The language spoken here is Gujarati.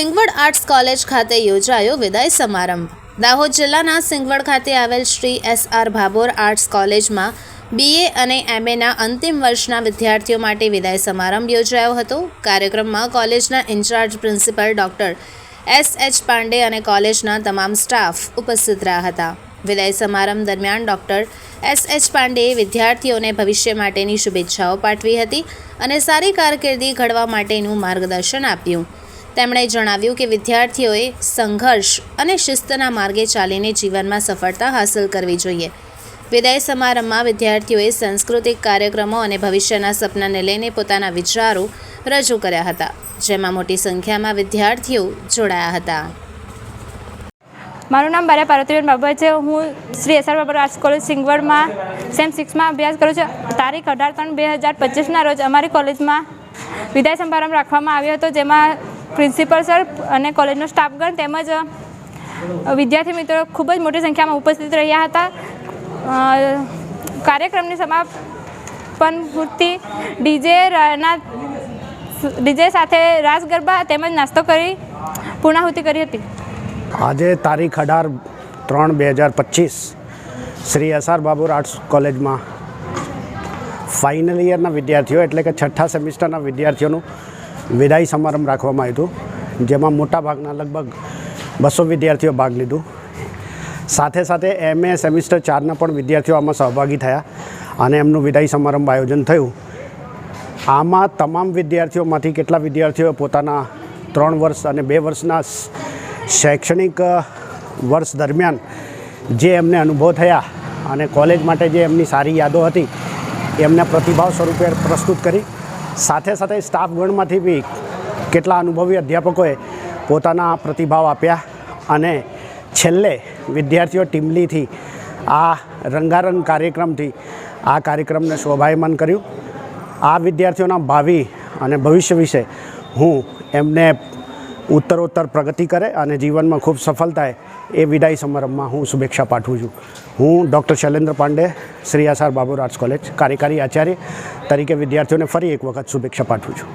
સિંગવડ આર્ટ્સ કોલેજ ખાતે યોજાયો વિદાય સમારંભ. દાહોદ જિલ્લાના સિંગવડ ખાતે આવેલ Shri S R Bhabhor arts કોલેજમાં બીએ અને એમએના અંતિમ વર્ષના વિદ્યાર્થીઓ માટે વિદાય સમારંભ યોજાયો હતો. કાર્યક્રમમાં કોલેજના in-charge principal doctor S H Pandey અને કોલેજના તમામ સ્ટાફ ઉપસ્થિત રહ્યા હતા. વિદાય સમારંભ દરમિયાન ડૉક્ટર એસ એચ પાંડેએ વિદ્યાર્થીઓને ભવિષ્ય માટેની શુભેચ્છાઓ પાઠવી હતી અને સારી કારકિર્દી ઘડવા માટેનું માર્ગદર્શન આપ્યું. તેમણે જણાવ્યું કે વિદ્યાર્થીઓએ સંઘર્ષ અને શિસ્તના માર્ગે ચાલીને જીવનમાં સફળતા હાંસલ કરવી જોઈએ. વિદાય સમારંભમાં વિદ્યાર્થીઓએ સાંસ્કૃતિક કાર્યક્રમો અને ભવિષ્યના સપનાને લઈને પોતાના વિચારો રજૂ કર્યા હતા, જેમાં મોટી સંખ્યામાં વિદ્યાર્થીઓ જોડાયા હતા. મારું નામ બારા પાર્વતીબેન બાબા છે. હું Shri SR Babar arts college સિંગવડમાં sem સિક્સમાં અભ્યાસ કરું છું. તારીખ અઢાર ત્રણ બે હજાર પચીસના રોજ અમારી કોલેજમાં વિદાય સમારંભ રાખવામાં આવ્યો હતો, જેમાં પ્રિન્સિપલ સર અને કોલેજનો સ્ટાફગણ તેમજ વિદ્યાર્થી મિત્રો ખૂબ જ મોટી સંખ્યામાં ઉપસ્થિત રહ્યા હતા. કાર્યક્રમની સમાપન પૂર્તિ ડીજે ડીજે સાથે રાસ ગરબા તેમજ નાસ્તો કરી, પૂર્ણાહુતિ કરી હતી. આજે તારીખ અઢાર ત્રણ બે હજાર પચીસ શ્રી એસઆર બાબુર આર્ટ્સ કોલેજમાં ફાઇનલ યરના વિદ્યાર્થીઓ એટલે કે છઠ્ઠા સેમિસ્ટરના વિદ્યાર્થીઓનું વિદાય સમારંભ રાખવામાં આવ્યું હતો, જેમાં મોટાભાગના લગભગ બસો વિદ્યાર્થીઓ ભાગ લીધું. સાથે સાથે એમએ સેમિસ્ટર ચારના પણ વિદ્યાર્થીઓ આમાં સહભાગી થયા અને એમનું વિદાય સમારંભ આયોજન થયું. આમાં તમામ વિદ્યાર્થીઓમાંથી કેટલા વિદ્યાર્થીઓએ પોતાના ત્રણ વર્ષ અને બે વર્ષના શૈક્ષણિક વર્ષ દરમિયાન જે એમને અનુભવ થયા અને કોલેજ માટે જે એમની સારી યાદો હતી, એમને પ્રતિભાવ સ્વરૂપે પ્રસ્તુત કરી. સાથે સાથે સ્ટાફગણમાંથી બી કેટલા અનુભવી અધ્યાપકોએ પોતાના પ્રતિભાવ આપ્યા અને છેલ્લે વિદ્યાર્થીઓ ટીમલીથી આ રંગારંગ કાર્યક્રમથી આ કાર્યક્રમને શોભાયમાન કર્યું. આ વિદ્યાર્થીઓના ભાવિ અને ભવિષ્ય વિશે હું એમને ઉત્તરોત્તર પ્રગતિ કરે અને જીવનમાં ખૂબ સફળ થાય એ વિદાય સમારંભમાં હું શુભેચ્છા પાઠવું છું. હું doctor Shailendra Pandey, Shri SR Babur arts college, કાર્યકારી આચાર્ય તરીકે વિદ્યાર્થીઓને ફરી એક વખત શુભેચ્છા પાઠવું છું.